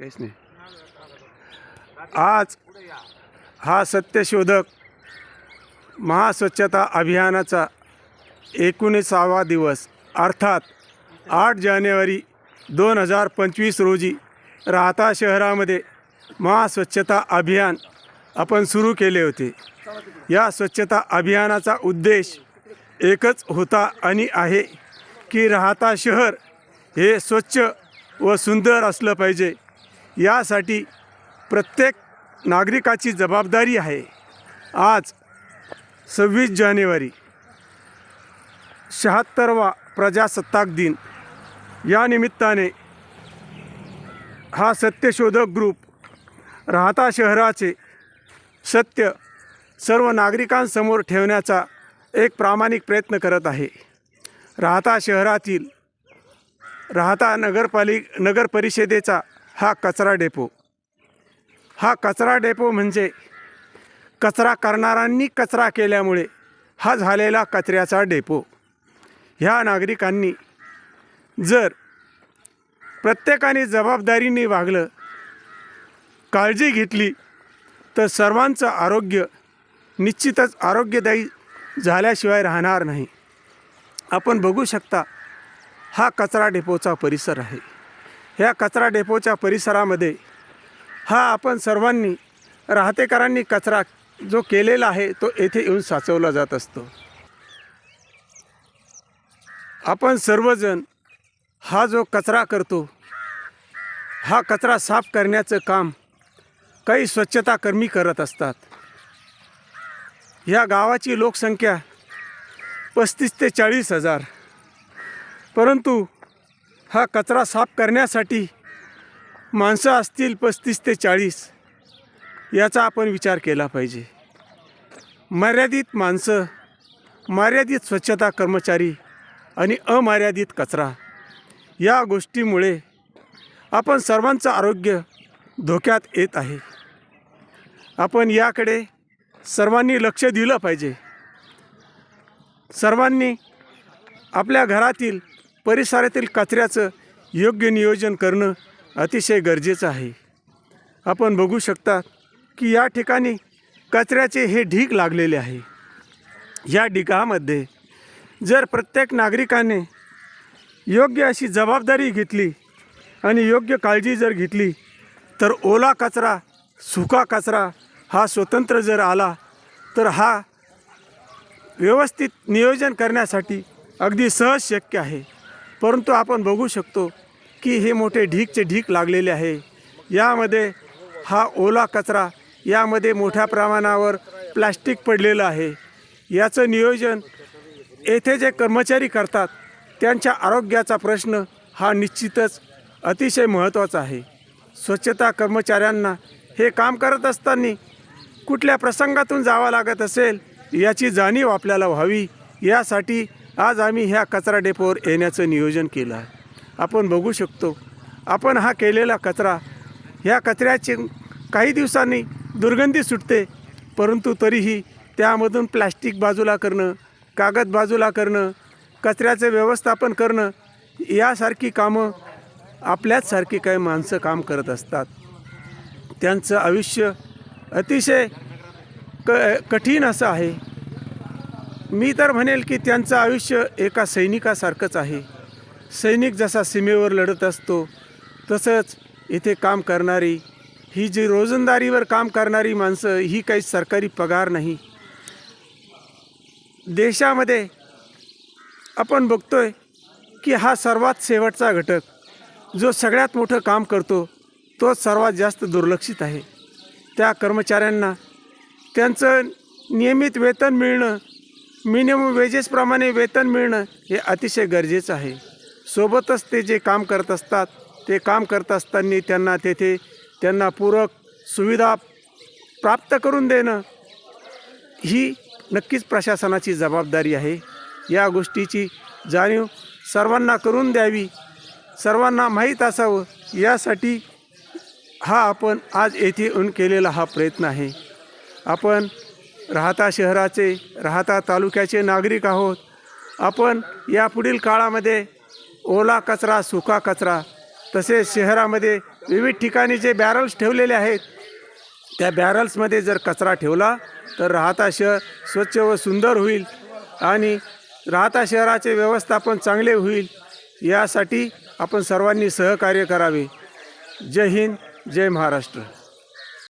काहीच नाही. आज हा सत्यशोधक महास्वच्छता अभियानाचा एकोणीसावा दिवस अर्थात आठ जानेवारी दोन हजार पंचवीस रोजी राहता शहरामध्ये महास्वच्छता अभियान आपण सुरू केले होते. या स्वच्छता अभियानाचा उद्देश एकच होता आणि आहे की राहता शहर हे स्वच्छ व सुंदर असलं पाहिजे. यासाठी प्रत्येक नागरिकाची जबाबदारी आहे. आज सव्वीस जानेवारी शहात्तरवा प्रजासत्ताक दिन. या निमित्ताने हा सत्यशोधक ग्रुप राहता शहराचे सत्य सर्व नागरिकांसमोर ठेवण्याचा एक प्रामाणिक प्रयत्न करत आहे. राहता शहरातील राहता नगरपालिक नगर परिषदेचा हा कचरा डेपो. हा कचरा डेपो म्हणजे कचरा करणाऱ्यांनी कचरा केल्यामुळे हा झालेला कचऱ्याचा डेपो. ह्या नागरिकांनी जर प्रत्येकाने जबाबदारीने वागलं काळजी घेतली तर सर्वांचं आरोग्य निश्चितच आरोग्यदायी झाल्याशिवाय राहणार नाही. आपण बघू शकता हा कचरा डेपोचा परिसर आहे. ह्या कचरा डेपोच्या परिसरामध्ये हा आपण सर्वांनी राहतेकरांनी कचरा जो केलेला आहे तो येथे येऊन साचवला जात असतो. आपण सर्वजण हा जो कचरा करतो हा कचरा साफ करण्याचं काम काही स्वच्छता कर्मी करत असतात. ह्या गावाची लोकसंख्या पस्तीस ते चाळीस हजार. परंतु हा कचरा साफ करण्यासाठी माणसं असतील पस्तीस ते चाळीस याचा आपण विचार केला पाहिजे. मर्यादित माणसं मर्यादित स्वच्छता कर्मचारी आणि अमर्यादित कचरा या गोष्टीमुळे आपण सर्वांचं आरोग्य धोक्यात येत आहे. आपण याकडे सर्वांनी लक्ष दिलं पाहिजे. सर्वांनी आपल्या घरातील परिसरातील कचऱ्याचं योग्य नियोजन करणं अतिशय गरजेचं आहे. आपण बघू शकता की या ठिकाणी कचऱ्याचे हे ढीग लागलेले आहे. या ढिगामध्ये जर प्रत्येक नागरिकाने योग्य अशी जबाबदारी घेतली आणि योग्य काळजी जर घेतली तर ओला कचरा सुका कचरा हा स्वतंत्र जर आला तर हा व्यवस्थित नियोजन करण्यासाठी अगदी सहज शक्य आहे. परंतु आपण बघू शकतो की हे मोठे ढीकचे ढीक लागलेले आहे. यामध्ये हा ओला कचरा यामध्ये मोठ्या प्रमाणावर प्लॅस्टिक पडलेलं आहे. याचं नियोजन येथे जे कर्मचारी करतात त्यांच्या आरोग्याचा प्रश्न हा निश्चितच अतिशय महत्त्वाचा आहे. स्वच्छता कर्मचाऱ्यांना हे काम करत असताना कुठल्या प्रसंगातून जावं लागत असेल याची जाणीव आपल्याला व्हावी यासाठी आज आम्ही ह्या कचरा डेपोवर येण्याचं नियोजन केलं आहे. आपण बघू शकतो आपण हा केलेला कचरा ह्या कचऱ्याची काही दिवसांनी दुर्गंधी सुटते परंतु तरीही त्यामधून प्लॅस्टिक बाजूला करणं कागद बाजूला करणं कचऱ्याचं व्यवस्थापन करणं यासारखी कामं आपल्याचसारखी काही माणसं काम करत असतात. त्यांचं आयुष्य अतिशय क कठीण असं आहे. मी तर म्हणेल की त्यांचं आयुष्य एका सैनिकासारखंच आहे. सैनिक जसा सीमेवर लढत असतो तसंच इथे काम करणारी ही जी रोजंदारीवर काम करणारी माणसं ही काही सरकारी पगार नाही. देशामध्ये आपण बघतोय की हा सर्वात शेवटचा घटक जो सगळ्यात मोठं काम करतो तोच सर्वात जास्त दुर्लक्षित आहे. त्या कर्मचाऱ्यांना त्यांचं नियमित वेतन मिळणं मिनिमम वेजेसप्रमाणे वेतन मिळणं हे अतिशय गरजेचं आहे. सोबतच ते जे काम करत असतात ते काम करत असताना त्यांना तेथे त्यांना पूरक सुविधा प्राप्त करून देणं ही नक्कीच प्रशासनाची जबाबदारी आहे. या गोष्टीची जाणीव सर्वांना करून द्यावी. सर्वांना माहीत असावं. यासाठी हा आपण आज येथे येऊन केलेला हा प्रयत्न आहे. आपण राहता शहराचे राहता तालुक्याचे नागरिक आहोत. आपण यापुढील काळामध्ये ओला कचरा सुका कचरा तसेच शहरामध्ये विविध ठिकाणी जे बॅरल्स ठेवलेले आहेत त्या बॅरल्समध्ये जर कचरा ठेवला तर राहता शहर स्वच्छ व सुंदर होईल आणि राहता शहराचे व्यवस्थापन चांगले होईल. यासाठी आपण सर्वांनी सहकार्य करावे. जय हिंद जय महाराष्ट्र.